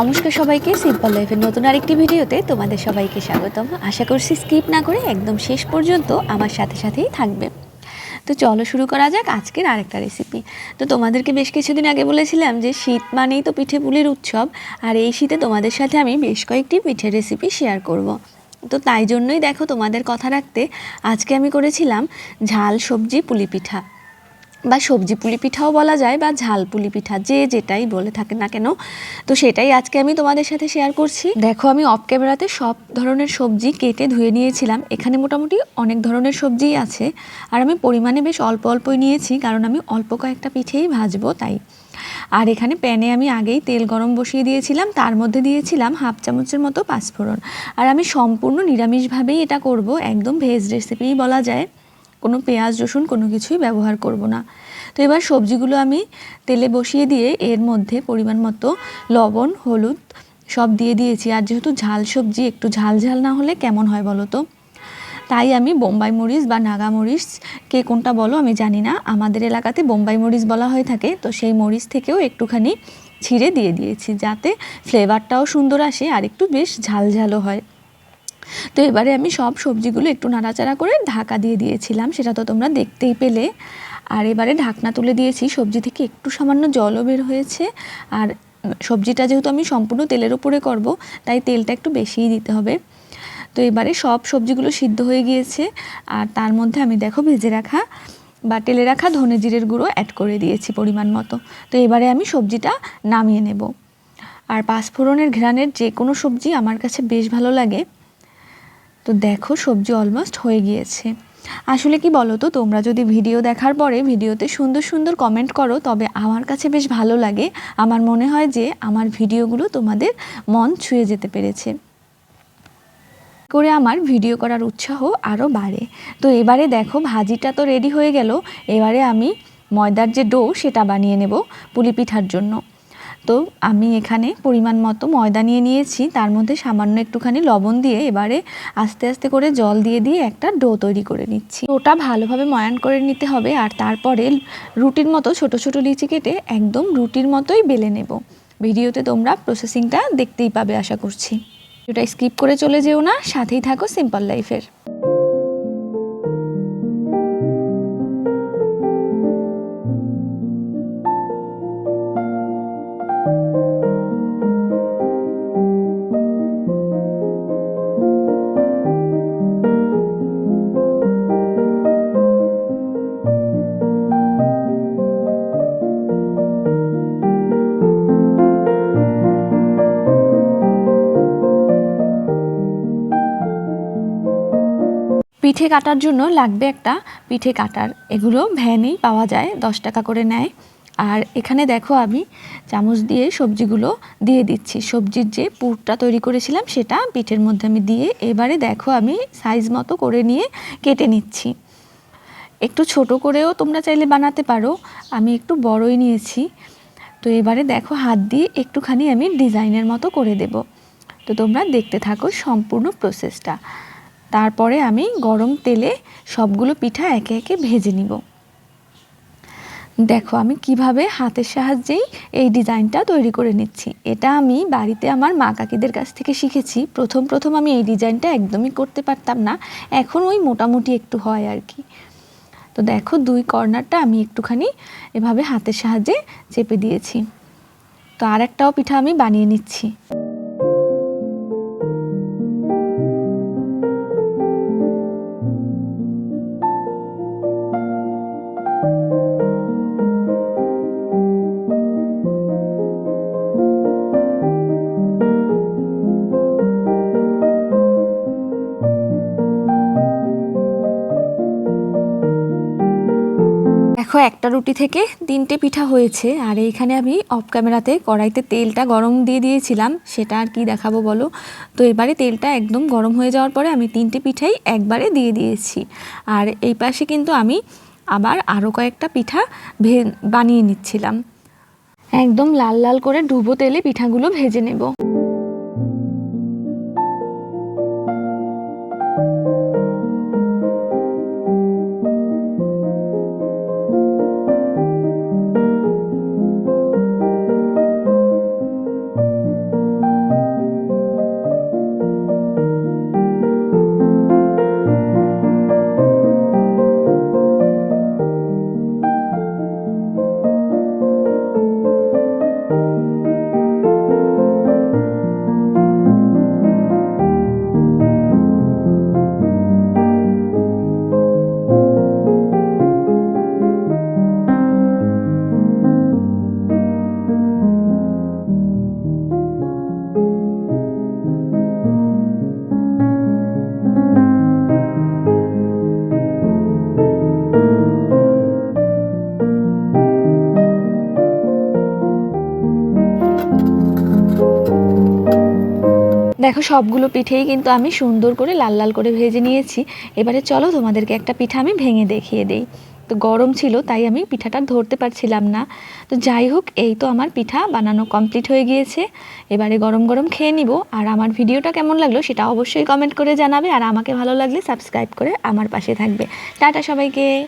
নমস্কার সবাইকে সিম্পল লাইফের নতুন আরেকটি ভিডিওতে তোমাদের সবাইকে স্বাগতম। আশা করছি স্কিপ না করে একদম শেষ পর্যন্ত আমার সাথে সাথেই থাকবে। তো চলো শুরু করা যাক আজকের আরেকটা রেসিপি তো তোমাদেরকে বেশ কিছুদিন আগে বলেছিলাম যে শীত মানেই তো পিঠে পুলির উৎসব, আর এই শীতে তোমাদের সাথে আমি বেশ কয়েকটি পিঠের রেসিপি শেয়ার করব। তো তাই জন্যই দেখো তোমাদের কথা রাখতে আজকে আমি করেছিলাম ঝাল সবজি পুলি পিঠা। বা সবজি পুলি পিঠাও বলা যায় বা ঝাল পুলি পিঠা, যে যেটাই বলে থাকে না কেন। তো সেটাই আজকে আমি তোমাদের সাথে শেয়ার করছি। দেখো, আমি অফ ক্যামেরাতে সব ধরনের সবজি কেটে ধুয়ে নিয়েছিলাম। এখানে মোটামুটি অনেক ধরনের সবজিই আছে। আর আমি পরিমাণে বেশ অল্প অল্পই নিয়েছি, কারণ আমি অল্প কয়েকটা পিঠেই ভাজবো, তাই। আর এখানে প্যানে আমি আগেই তেল গরম বসিয়ে দিয়েছিলাম, তার মধ্যে দিয়েছিলাম হাফ চামচের মতো পাঁচফোড়ন। আর আমি সম্পূর্ণ নিরামিষভাবেই এটা করব, একদম ভেজ রেসিপিই বলা যায়। কোনো পেঁয়াজ, রসুন কোনো কিছুই ব্যবহার করব না। তো এবার সবজিগুলো আমি তেলে বসিয়ে দিয়ে এর মধ্যে পরিমাণ মতো লবণ, হলুদ সব দিয়ে দিয়েছি। আর যেহেতু ঝাল সবজি, একটু ঝাল ঝাল না হলে কেমন হয় বলো তো? তাই আমি বোম্বাই মরিচ বা নাগা মরিচ, কে কোনটা বলো আমি জানি না। আমাদের এলাকাতে বোম্বাই মরিচ বলা হয়ে থাকে, তো সেই মরিচ থেকেও একটুখানি ছিঁড়ে দিয়ে দিয়েছি যাতে ফ্লেভারটাও সুন্দর আসে আর একটু বেশ ঝাল ঝালও হয়। তো এবারে আমি সব সবজিগুলো একটু নাড়াচাড়া করে ঢাকা দিয়ে দিয়েছিলাম, সেটা তো তোমরা দেখতেই পেলে। আর এবারে ঢাকনা তুলে দিয়েছি, সবজি থেকে একটু সামান্য জলও বের হয়েছে। আর সবজিটা যেহেতু আমি সম্পূর্ণ তেলের উপরে করব, তাই তেলটা একটু বেশিই দিতে হবে। তো এবারে সব সবজিগুলো সিদ্ধ হয়ে গিয়েছে, আর তার মধ্যে আমি দেখো ভেজে রাখা বা তেলে রাখা ধনে জিরের গুঁড়ো অ্যাড করে দিয়েছি পরিমাণ মতো। তো এবারে আমি সবজিটা নামিয়ে নেব। আর পাঁচফোড়নের ঘ্রাণের যে কোনো সবজি আমার কাছে বেশ ভালো লাগে। তো দেখো সবজি অলমোস্ট হয়ে গিয়েছে। আসলে কি বলো তো তোমরা যদি ভিডিও দেখার পরে ভিডিওতে সুন্দর সুন্দর কমেন্ট করো, তবে আমার কাছে বেশ ভালো লাগে। আমার মনে হয় যে আমার ভিডিওগুলো তোমাদের মন ছুঁয়ে যেতে পেরেছে। করে আমার ভিডিও করার উৎসাহ আরও বাড়ে। তো এবারে দেখো, ভাজিটা তো রেডি হয়ে গেল। এবারে আমি ময়দার যে ডো সেটা বানিয়ে নেব পুলি পিঠার জন্য। তো আমি এখানে পরিমাণ মতো ময়দা নিয়ে নিয়েছি। তার মধ্যে সামান্য একটুখানি লবণ দিয়ে এবারে আস্তে আস্তে করে জল দিয়ে দিয়ে একটা ডো তৈরি করে নিচ্ছি। ওটা ভালোভাবে ময়ান করে নিতে হবে আর তারপরে রুটির মতো ছোট ছোট লিচি কেটে একদম রুটির মতোই বেলে নেব। ভিডিওতে তোমরা প্রসেসিংটা দেখতেই পাবে আশা করছি। ওটা স্কিপ করে চলে যেও না, সাথেই থাকো সিম্পল লাইফের। পিঠে কাটার জন্য লাগবে একটা পিঠে কাটার। এগুলো ভ্যানেই পাওয়া যায়, দশ টাকা করে নেয়। আর এখানে দেখো আমি চামচ দিয়ে সবজিগুলো দিয়ে দিচ্ছি। সবজির যে পুরটা তৈরি করেছিলাম সেটা পিঠের মধ্যে আমি দিয়ে এবারে দেখো আমি সাইজ মতো করে নিয়ে কেটে নিচ্ছি। একটু ছোট করেও তোমরা চাইলে বানাতে পারো। আমি একটু বড়ই নিয়েছি। তো এবারে দেখো হাত দিয়ে একটুখানি আমি ডিজাইনের মতো করে দেব। তো তোমরা দেখতে থাকো সম্পূর্ণ প্রসেসটা তারপরে আমি গরম তেলে সবগুলো পিঠা একে একে ভেজে নিব। দেখো, আমি কীভাবে হাতের সাহায্যেই এই ডিজাইনটা তৈরি করে নিচ্ছি। এটা আমি বাড়িতে আমার মা কাকিদের কাছ থেকে শিখেছি। প্রথম প্রথম আমি এই ডিজাইনটা একদমই করতে পারতাম না। এখন ওই মোটামুটি একটু হয় আর কি। তো দেখো, দুই কর্নারটা আমি একটুখানি এভাবে হাতের সাহায্যে চেপে দিয়েছি। তো আর একটাও পিঠা আমি বানিয়ে নিচ্ছি। দেখো, একটা রুটি থেকে তিনটে পিঠা হয়েছে। আর এইখানে আমি অফ ক্যামেরাতে কড়াইতে তেলটা গরম দিয়ে দিয়েছিলাম। সেটা আর কি দেখাবো বলো? তো এবারে তেলটা একদম গরম হয়ে যাওয়ার পরে আমি তিনটে পিঠাই একবারে দিয়ে দিয়েছি। আর এই পাশে কিন্তু আমি আবার আরও কয়েকটা পিঠা বানিয়ে নিচ্ছিলাম। একদম লাল লাল করে ডুবো তেলে পিঠাগুলো ভেজে নেব। দেখো, সবগুলো পিঠেই কিন্তু আমি সুন্দর করে লাল লাল করে ভেজে নিয়েছি। এবারে চলো তোমাদেরকে একটা পিঠা আমি ভেঙে দেখিয়ে দেই। তো গরম ছিল, তাই আমি পিঠাটা ধরতে পারছিলাম না। তো যাই হোক, এই তো আমার পিঠা বানানো কমপ্লিট হয়ে গিয়েছে। এবারে গরম গরম খেয়ে নিব। আর আমার ভিডিওটা কেমন লাগল সেটা অবশ্যই কমেন্ট করে জানাবে। আর আমাকে ভালো লাগলে সাবস্ক্রাইব করে আমার পাশে থাকবে। টাটা সবাইকে।